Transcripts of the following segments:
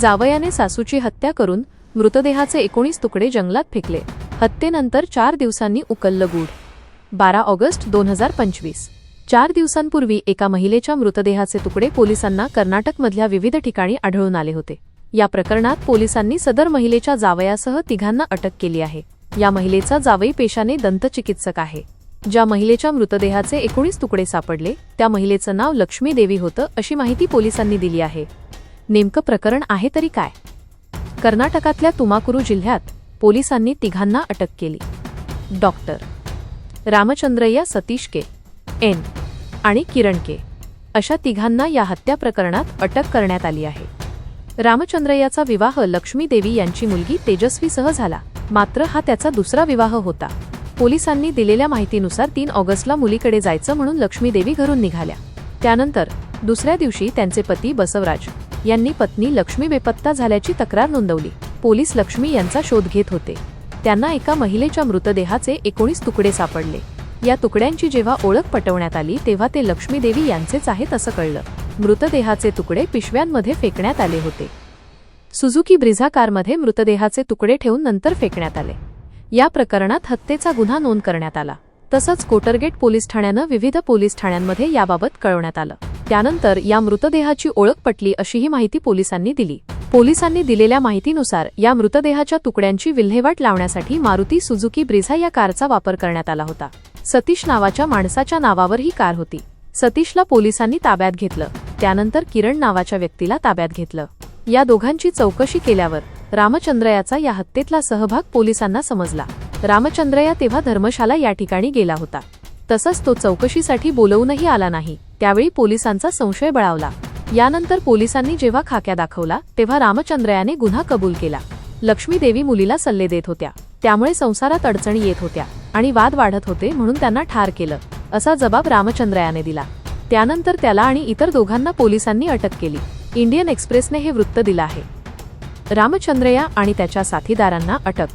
जावयाने सासूची हत्या करून मृतदेहाचे एकोणीस तुकडे जंगलात फेकले. हत्येनंतर चार दिवसांनी उकललं गूढ. बारा ऑगस्ट दोन हजार पंचवीस. चार दिवसांपूर्वी एका महिलेच्या मृतदेहाचे तुकडे पोलिसांना कर्नाटकमधल्या विविध ठिकाणी आढळून आले होते. या प्रकरणात पोलिसांनी सदर महिलेच्या जावयासह तिघांना अटक केली आहे. या महिलेचा जावई पेशाने दंतचिकित्सक आहे. ज्या महिलेच्या मृतदेहाचे एकोणीस तुकडे सापडले त्या महिलेचं नाव लक्ष्मी देवी होतं अशी माहिती पोलिसांनी दिली आहे. नेमकं प्रकरण आहे तरी काय? कर्नाटकातल्या तुमाकुरू जिल्ह्यात पोलिसांनी तिघांना अटक केली. Doctor Ramachandraiah Satish K N आणि किरण के अशा तिघांना या हत्या प्रकरणात अटक करण्यात आली आहे. रामचंद्रय्याचा विवाह लक्ष्मी देवी यांची मुलगी तेजस्वीसह झाला. मात्र हा त्याचा दुसरा विवाह होता. पोलिसांनी दिलेल्या माहितीनुसार तीन ऑगस्टला मुलीकडे जायचं म्हणून लक्ष्मी देवी घरून निघाल्या. त्यानंतर दुसऱ्या दिवशी त्यांचे पती बसवराज यांनी पत्नी लक्ष्मी बेपत्ता झाल्याची तक्रार नोंदवली. पोलीस लक्ष्मी यांचा शोध घेत होते. त्यांना एका महिलेच्या मृतदेहाचे एकोणीस तुकडे सापडले. या तुकड्यांची जेव्हा ओळख पटवण्यात आली तेव्हा ते लक्ष्मी देवी यांचेच आहेत असं कळलं. मृतदेहाचे तुकडे पिशव्यांमध्ये फेकण्यात आले होते. सुझुकी ब्रिझा कारमध्ये मृतदेहाचे तुकडे ठेवून नंतर फेकण्यात आले. या प्रकरणात हत्येचा गुन्हा नोंद करण्यात आला. तसंच कोटरगेट पोलीस ठाण्यानं विविध पोलीस ठाण्यांमध्ये याबाबत कळवण्यात आलं. त्यानंतर या मृतदेहाची ओळख पटली अशीही माहिती पोलिसांनी दिली. पोलिसांनी दिलेल्या माहितीनुसार या मृतदेहाच्या तुकड्यांची विल्हेवाट लावण्यासाठी मारुती सुझुकी ब्रिझा या कारचा वापर करण्यात आला होता. सतीश नावाच्या माणसाच्या नावावर ही कार होती. सतीशला पोलिसांनी ताब्यात घेतलं. त्यानंतर किरण नावाच्या व्यक्तीला ताब्यात घेतलं. या दोघांची चौकशी केल्यावर रामचंद्रयाचा या हत्येतला सहभाग पोलिसांना समजला. रामचंद्रया तेव्हा धर्मशाला या ठिकाणी गेला होता. तसंच तो चौकशीसाठी बोलवूनही आला नाही. त्यावेळी पोलिसांचा संशय बळावला. यानंतर पोलिसांनी जेव्हा खाक्या दाखवला तेव्हा रामचंद्रयाने गुन्हा कबूल केला. लक्ष्मी देवी मुलीला सल्ले देत होत्या. त्यामुळे संसारात अडचणी येत होत्या आणि वाद वाढत होते म्हणून त्यांना ठार केलं असा जबाब रामचंद्रयाने दिला. त्यानंतर त्याला आणि इतर दोघांना पोलिसांनी अटक केली. इंडियन एक्सप्रेसने हे वृत्त दिलं आहे. रामचंद्रया आणि त्याच्या साथीदारांना अटक.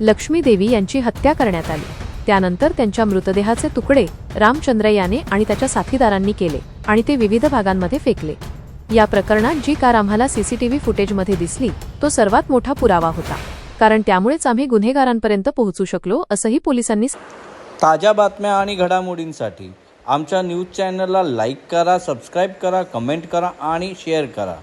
लक्ष्मी देवी यांची हत्या करण्यात आली. त्यानंतर त्यांच्या मृतदेहाचे तुकडे रामचंद्र याने आणि त्याच्या साथीदारांनी केले आणि ते विविध भागांमध्ये फेकले. या प्रकरणात जी कार आम्हाला सीसीटीव्ही फुटेजमध्ये दिसली तो सर्वात मोठा पुरावा होता. कारण त्यामुळेच आम्ही गुन्हेगारांपर्यंत पोहोचू शकलो असंही पोलिसांनी ताज्या बातम्या आणि घडामोडींसाठी आमच्या न्यूज चॅनलला लाईक करा सबस्क्राईब करा कमेंट करा आणि शेअर करा.